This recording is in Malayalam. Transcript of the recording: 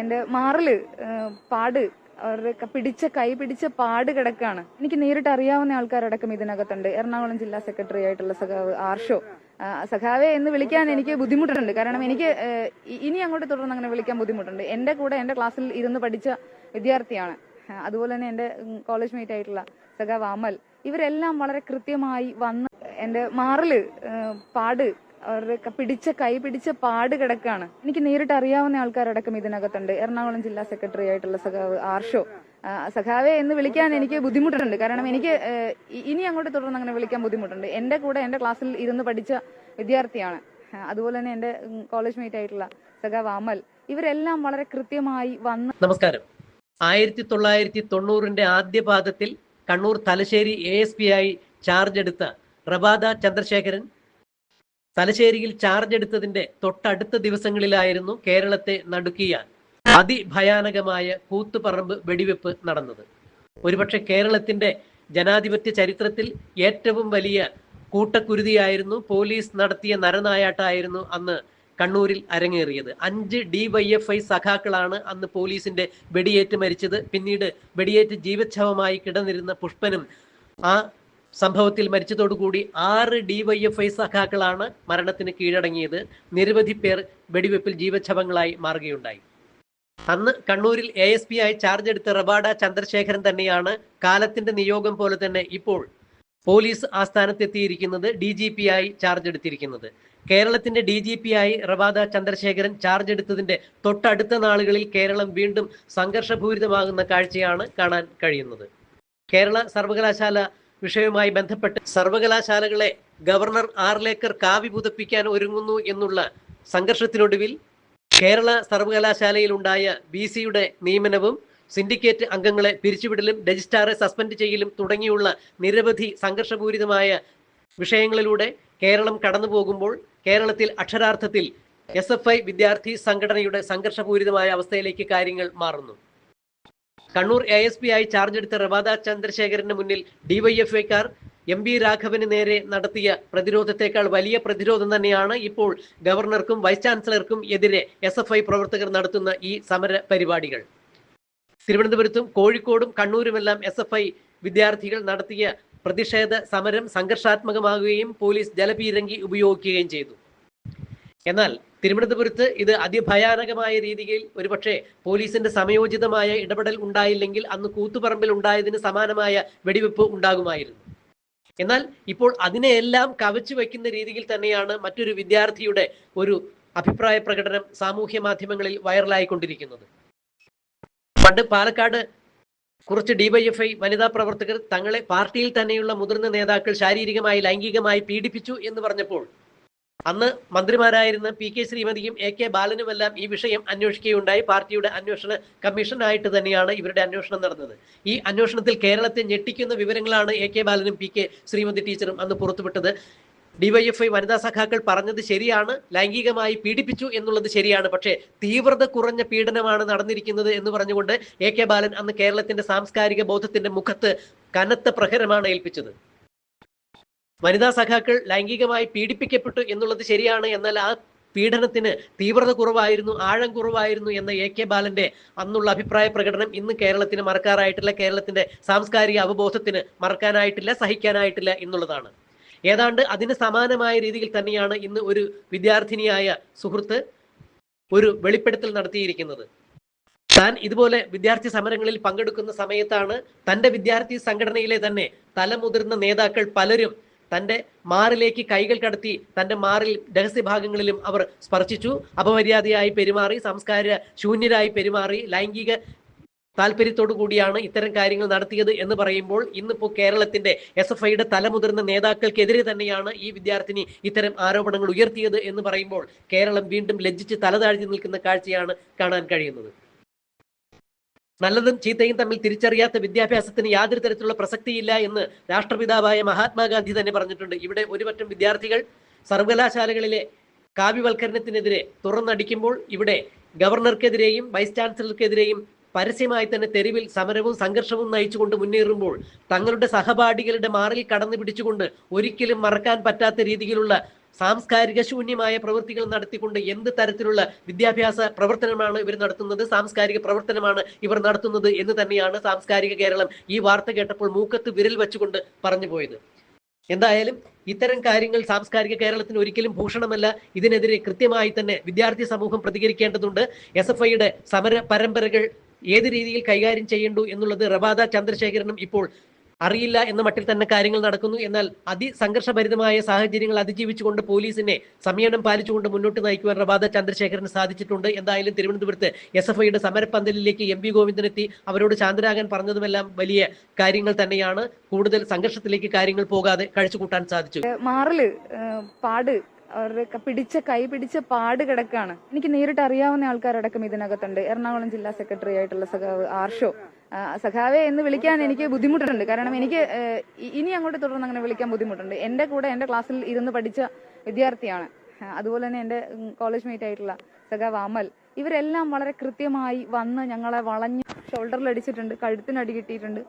എന്റെ മാറിൽ പാട് അവരുടെ പിടിച്ച കൈ പിടിച്ച പാട് കിടക്കാണ്. എനിക്ക് നേരിട്ട് അറിയാവുന്ന ആൾക്കാരടക്കം ഇതിനകത്തുണ്ട്. എറണാകുളം ജില്ലാ സെക്രട്ടറി ആയിട്ടുള്ള സഖാവ് ആർഷോ. സഖാവെ എന്ന് വിളിക്കാൻ എനിക്ക് ബുദ്ധിമുട്ടുണ്ട്. കാരണം എനിക്ക് ഇനി അങ്ങോട്ട് തുടർന്ന് അങ്ങനെ വിളിക്കാൻ ബുദ്ധിമുട്ടുണ്ട്. എന്റെ കൂടെ എന്റെ ക്ലാസ്സിൽ ഇരുന്ന് പഠിച്ച വിദ്യാർത്ഥിയാണ്. അതുപോലെ തന്നെ എന്റെ കോളേജ് മേറ്റ് ആയിട്ടുള്ള സഖാവ് അമൽ. ഇവരെല്ലാം വളരെ കൃത്യമായി വന്ന് എന്റെ മാറിൽ പാട് അവരുടെ പിടിച്ച കൈ പിടിച്ച പാട് കിടക്കാണ്. എനിക്ക് നേരിട്ട് അറിയാവുന്ന ആൾക്കാരടക്കം ഇതിനകത്തുണ്ട്. എറണാകുളം ജില്ലാ സെക്രട്ടറി ആയിട്ടുള്ള സഖാവ് ആർഷോ. സഖാവെ എന്ന് വിളിക്കാൻ എനിക്ക് ബുദ്ധിമുട്ടുണ്ട്. കാരണം എനിക്ക് ഇനി അങ്ങോട്ട് തുടർന്ന് അങ്ങനെ വിളിക്കാൻ ബുദ്ധിമുട്ടുണ്ട്. എന്റെ കൂടെ എന്റെ ക്ലാസ്സിൽ ഇരുന്ന് പഠിച്ച വിദ്യാർത്ഥിയാണ്. അതുപോലെ തന്നെ എന്റെ കോളേജ് മേറ്റ് ആയിട്ടുള്ള സഖാവ് അമൽ. ഇവരെല്ലാം വളരെ കൃത്യമായി വന്ന് നമസ്കാരം. ആയിരത്തി തൊള്ളായിരത്തി തൊണ്ണൂറിന്റെ ആദ്യ പാദത്തിൽ Kannur Thalassery A S P ആയി ചാർജ് എടുത്ത റബാദ ചന്ദ്രശേഖരൻ തലശ്ശേരിയിൽ ചാർജ് എടുത്തതിന്റെ തൊട്ടടുത്ത ദിവസങ്ങളിലായിരുന്നു കേരളത്തെ നടുക്കിയ അതിഭയാനകമായ കൂത്തുപറമ്പ് വെടിവെപ്പ് നടന്നത്. ഒരുപക്ഷെ കേരളത്തിന്റെ ജനാധിപത്യ ചരിത്രത്തിൽ ഏറ്റവും വലിയ കൂട്ടക്കുരുതിയായിരുന്നു പോലീസ് നടത്തിയ നരനായാട്ടായിരുന്നു അന്ന് കണ്ണൂരിൽ അരങ്ങേറിയത്. അഞ്ച് ഡിവൈഎഫ്ഐ സഖാക്കളാണ് അന്ന് പോലീസിന്റെ വെടിയേറ്റ് മരിച്ചത്. പിന്നീട് വെടിയേറ്റ് ജീവച്ഛവമായി കിടന്നിരുന്ന പുഷ്പനും ആ സംഭവത്തിൽ മരിച്ചതോടുകൂടി ആറ് ഡിവൈഎഫ്ഐ സഖാക്കളാണ് മരണത്തിന് കീഴടങ്ങിയത്. നിരവധി പേർ വെടിവെപ്പിൽ ജീവച്ഛവങ്ങളായി മാറുകയുണ്ടായി. അന്ന് കണ്ണൂരിൽ എ എസ് പി ആയി ചാർജ് എടുത്ത റബാഡ ചന്ദ്രശേഖരൻ തന്നെയാണ് കാലത്തിന്റെ നിയോഗം പോലെ തന്നെ ഇപ്പോൾ പോലീസ് ആസ്ഥാനത്തെത്തിയിരിക്കുന്നത് ഡി ജി പി ആയി ചാർജ് എടുത്തിരിക്കുന്നത്. കേരളത്തിന്റെ ഡി ജി പി ആയി റബാദ ചന്ദ്രശേഖരൻ ചാർജ് എടുത്തതിന്റെ തൊട്ടടുത്ത നാളുകളിൽ കേരളം വീണ്ടും സംഘർഷപൂരിതമാകുന്ന കാഴ്ചയാണ് കാണാൻ കഴിയുന്നത്. കേരള സർവകലാശാല വിഷയവുമായി ബന്ധപ്പെട്ട് സർവകലാശാലകളെ ഗവർണർ ആർലേക്കർ കാവി പുതപ്പിക്കാൻ ഒരുങ്ങുന്നു എന്നുള്ള സംഘർഷത്തിനൊടുവിൽ കേരള സർവകലാശാലയിൽ ഉണ്ടായ ബി സിയുടെ നിയമനവും സിൻഡിക്കേറ്റ് അംഗങ്ങളെ പിരിച്ചുവിടലും രജിസ്ട്രാറെ സസ്പെൻഡ് ചെയ്യലും തുടങ്ങിയുള്ള നിരവധി സംഘർഷപൂരിതമായ വിഷയങ്ങളിലൂടെ കേരളം കടന്നു പോകുമ്പോൾ കേരളത്തിൽ അക്ഷരാർത്ഥത്തിൽ എസ് എഫ് ഐ വിദ്യാർത്ഥി സംഘടനയുടെ സംഘർഷപൂരിതമായ അവസ്ഥയിലേക്ക് കാര്യങ്ങൾ മാറുന്നു. കണ്ണൂർ എ എസ് പി ആയി ചാർജ് എടുത്ത റവാദ ചന്ദ്രശേഖരന് മുന്നിൽ ഡിവൈഎഫ്ഐക്കാർ എം ബി രാഘവന് നേരെ നടത്തിയ പ്രതിരോധത്തെക്കാൾ വലിയ പ്രതിരോധം തന്നെയാണ് ഇപ്പോൾ ഗവർണർക്കും വൈസ് ചാൻസലർക്കും എതിരെ എസ് എഫ് ഐ പ്രവർത്തകർ നടത്തുന്ന ഈ സമര പരിപാടികൾ. തിരുവനന്തപുരത്തും കോഴിക്കോടും കണ്ണൂരുമെല്ലാം എസ് എഫ് ഐ വിദ്യാർത്ഥികൾ നടത്തിയ പ്രതിഷേധ സമരം സംഘർഷാത്മകമാകുകയും പോലീസ് ജലപീരങ്കി ഉപയോഗിക്കുകയും ചെയ്തു. എന്നാൽ തിരുവനന്തപുരത്ത് ഇത് അതിഭയാനകമായ രീതിയിൽ ഒരുപക്ഷെ പോലീസിന്റെ സമയോചിതമായ ഇടപെടൽ ഉണ്ടായില്ലെങ്കിൽ അന്ന് കൂത്തുപറമ്പിൽ ഉണ്ടായതിന് സമാനമായ വെടിവെപ്പ് ഉണ്ടാകുമായിരുന്നു. എന്നാൽ ഇപ്പോൾ അതിനെയെല്ലാം കവച്ചു വയ്ക്കുന്ന രീതിയിൽ തന്നെയാണ് മറ്റൊരു വിദ്യാർത്ഥിയുടെ ഒരു അഭിപ്രായ പ്രകടനം സാമൂഹ്യ മാധ്യമങ്ങളിൽ വൈറലായിക്കൊണ്ടിരിക്കുന്നത്. പണ്ട് പാലക്കാട് കുറച്ച് ഡിവൈഎഫ്ഐ വനിതാ പ്രവർത്തകർ തങ്ങളെ പാർട്ടിയിൽ തന്നെയുള്ള മുതിർന്ന നേതാക്കൾ ശാരീരികമായി ലൈംഗികമായി പീഡിപ്പിച്ചു എന്ന് പറഞ്ഞപ്പോൾ അന്ന് മന്ത്രിമാരായിരുന്ന പി കെ ശ്രീമതിയും എ കെ ബാലനുമെല്ലാം ഈ വിഷയം അന്വേഷിക്കുകയുണ്ടായി. പാർട്ടിയുടെ അന്വേഷണ കമ്മീഷനായിട്ട് തന്നെയാണ് ഇവരുടെ അന്വേഷണം നടന്നത്. ഈ അന്വേഷണത്തിൽ കേരളത്തെ ഞെട്ടിക്കുന്ന വിവരങ്ങളാണ് എ കെ ബാലനും പി കെ ശ്രീമതി ടീച്ചറും അന്ന് പുറത്തുവിട്ടത്. ഡിവൈഎഫ്ഐ വനിതാ സഖാക്കൾ പറഞ്ഞത് ശരിയാണ് ലൈംഗികമായി പീഡിപ്പിച്ചു എന്നുള്ളത് ശരിയാണ്. പക്ഷേ തീവ്രത കുറഞ്ഞ പീഡനമാണ് നടന്നിരിക്കുന്നത് എന്ന് പറഞ്ഞുകൊണ്ട് എ കെ ബാലൻ അന്ന് കേരളത്തിന്റെ സാംസ്കാരിക ബോധത്തിന്റെ മുഖത്ത് കനത്ത പ്രഹരമാണ് ഏൽപ്പിച്ചത്. വനിതാ സഖാക്കൾ ലൈംഗികമായി പീഡിപ്പിക്കപ്പെട്ടു എന്നുള്ളത് ശരിയാണ്. എന്നാൽ ആ പീഡനത്തിന് തീവ്രത കുറവായിരുന്നു ആഴം കുറവായിരുന്നു എന്ന എ കെ ബാലന്റെ അന്നുള്ള അഭിപ്രായ പ്രകടനം ഇന്ന് കേരളത്തിന് മറക്കാറായിട്ടില്ല. കേരളത്തിന്റെ സാംസ്കാരിക അവബോധത്തിന് മറക്കാനായിട്ടില്ല സഹിക്കാനായിട്ടില്ല എന്നുള്ളതാണ്. ഏതാണ്ട് അതിന് സമാനമായ രീതിയിൽ തന്നെയാണ് ഇന്ന് ഒരു വിദ്യാർത്ഥിനിയായ സുഹൃത്ത് ഒരു വെളിപ്പെടുത്തൽ നടത്തിയിരിക്കുന്നത്. താൻ ഇതുപോലെ വിദ്യാർത്ഥി സമരങ്ങളിൽ പങ്കെടുക്കുന്ന സമയത്താണ് തന്റെ വിദ്യാർത്ഥി സംഘടനയിലെ തന്നെ തലമുതിർന്ന നേതാക്കൾ പലരും തന്റെ മാറിലേക്ക് കൈകൾ കടത്തി തന്റെ മാറിൽ രഹസ്യഭാഗങ്ങളിലും അവർ സ്പർശിച്ചു. അപമര്യാദയായി പെരുമാറി സംസ്കാര ശൂന്യരായി പെരുമാറി ലൈംഗിക താല്പര്യത്തോടു കൂടിയാണ് ഇത്തരം കാര്യങ്ങൾ നടത്തിയത് എന്ന് പറയുമ്പോൾ ഇന്നിപ്പോൾ കേരളത്തിന്റെ എസ് എഫ് ഐയുടെ തലമുതിർന്ന നേതാക്കൾക്കെതിരെ തന്നെയാണ് ഈ വിദ്യാർത്ഥിനി ഇത്തരം ആരോപണങ്ങൾ ഉയർത്തിയത് എന്ന് പറയുമ്പോൾ കേരളം വീണ്ടും ലജ്ജിച്ച് തലതാഴ്ത്തി നിൽക്കുന്ന കാഴ്ചയാണ് കാണാൻ കഴിയുന്നത്. നല്ലതും ചീത്തയും തമ്മിൽ തിരിച്ചറിയാത്ത വിദ്യാഭ്യാസത്തിന് യാതൊരു തരത്തിലുള്ള പ്രസക്തിയില്ല എന്ന് രാഷ്ട്രപിതാവായ മഹാത്മാഗാന്ധി തന്നെ പറഞ്ഞിട്ടുണ്ട്. ഇവിടെ ഒരുപറ്റം വിദ്യാർത്ഥികൾ സർവകലാശാലകളിലെ കാവ്യവൽക്കരണത്തിനെതിരെ തുറന്നടിക്കുമ്പോൾ ഇവിടെ ഗവർണർക്കെതിരെയും വൈസ് ചാൻസലർക്കെതിരെയും പരസ്യമായി തന്നെ തെരുവിൽ സമരവും സംഘർഷവും നയിച്ചുകൊണ്ട് മുന്നേറുമ്പോൾ തങ്ങളുടെ സഹപാഠികളുടെ മാറിൽ കടന്നു പിടിച്ചുകൊണ്ട് ഒരിക്കലും മറക്കാൻ പറ്റാത്ത രീതിയിലുള്ള സാംസ്കാരിക ശൂന്യമായ പ്രവൃത്തികൾ നടത്തിക്കൊണ്ട് എന്ത് തരത്തിലുള്ള വിദ്യാഭ്യാസ പ്രവർത്തനമാണ് ഇവർ നടത്തുന്നത് സാംസ്കാരിക പ്രവർത്തനമാണ് ഇവർ നടത്തുന്നത് എന്ന് തന്നെയാണ് സാംസ്കാരിക കേരളം ഈ വാർത്ത കേട്ടപ്പോൾ മൂക്കത്ത് വിരൽ വെച്ചുകൊണ്ട് പറഞ്ഞു പോയത്. എന്തായാലും ഇത്തരം കാര്യങ്ങൾ സാംസ്കാരിക കേരളത്തിന് ഒരിക്കലും ഭൂഷണമല്ല. ഇതിനെതിരെ കൃത്യമായി തന്നെ വിദ്യാർത്ഥി സമൂഹം പ്രതികരിക്കേണ്ടതുണ്ട്. എസ് എഫ് ഐയുടെ സമര പരമ്പരകൾ ഏത് രീതിയിൽ കൈകാര്യം ചെയ്യേണ്ടു എന്നുള്ളത് റബാദ ചന്ദ്രശേഖരനും ഇപ്പോൾ അറിയില്ല എന്ന മട്ടിൽ തന്നെ കാര്യങ്ങൾ നടക്കുന്നു. എന്നാൽ അതിസംഘർഷഭരിതമായ സാഹചര്യങ്ങൾ അതിജീവിച്ചുകൊണ്ട് പോലീസിനെ സംയമനം പാലിച്ചുകൊണ്ട് മുന്നോട്ട് നയിക്കുവാൻ റബാദ ചന്ദ്രശേഖരന് സാധിച്ചിട്ടുണ്ട്. എന്തായാലും തിരുവനന്തപുരത്ത് എസ് എഫ് ഐയുടെ സമരപ്പന്തലിലേക്ക് എം വി ഗോവിന്ദനെത്തി അവരോട് ശാന്തരാകാൻ പറഞ്ഞതുമെല്ലാം വലിയ കാര്യങ്ങൾ തന്നെയാണ്. കൂടുതൽ സംഘർഷത്തിലേക്ക് കാര്യങ്ങൾ പോകാതെ കഴിച്ചുകൂട്ടാൻ സാധിച്ചു. മാറൽ പാട് അവരുടെ പിടിച്ച കൈ പിടിച്ച പാട് കിടക്കാണ്. എനിക്ക് നേരിട്ട് അറിയാവുന്ന ആൾക്കാരടക്കം ഇതിനകത്തുണ്ട്. എറണാകുളം ജില്ലാ സെക്രട്ടറി ആയിട്ടുള്ള സഖാവ് ആർഷോ. സഖാവെ എന്ന് വിളിക്കാൻ എനിക്ക് ബുദ്ധിമുട്ടുണ്ട്. കാരണം എനിക്ക് ഇനി അങ്ങോട്ട് തുടർന്ന് അങ്ങനെ വിളിക്കാൻ ബുദ്ധിമുട്ടുണ്ട്. എന്റെ കൂടെ എന്റെ ക്ലാസ്സിൽ ഇരുന്ന് പഠിച്ച വിദ്യാർത്ഥിയാണ്. അതുപോലെ തന്നെ എന്റെ കോളേജ് മേറ്റ് ആയിട്ടുള്ള സഖാവ് അമൽ. ഇവരെല്ലാം വളരെ കൃത്യമായി വന്ന് ഞങ്ങളെ വളഞ്ഞ് ഷോൾഡറിൽ അടിച്ചിട്ടുണ്ട് കഴുത്തിന് അടി കിട്ടിയിട്ടുണ്ട്.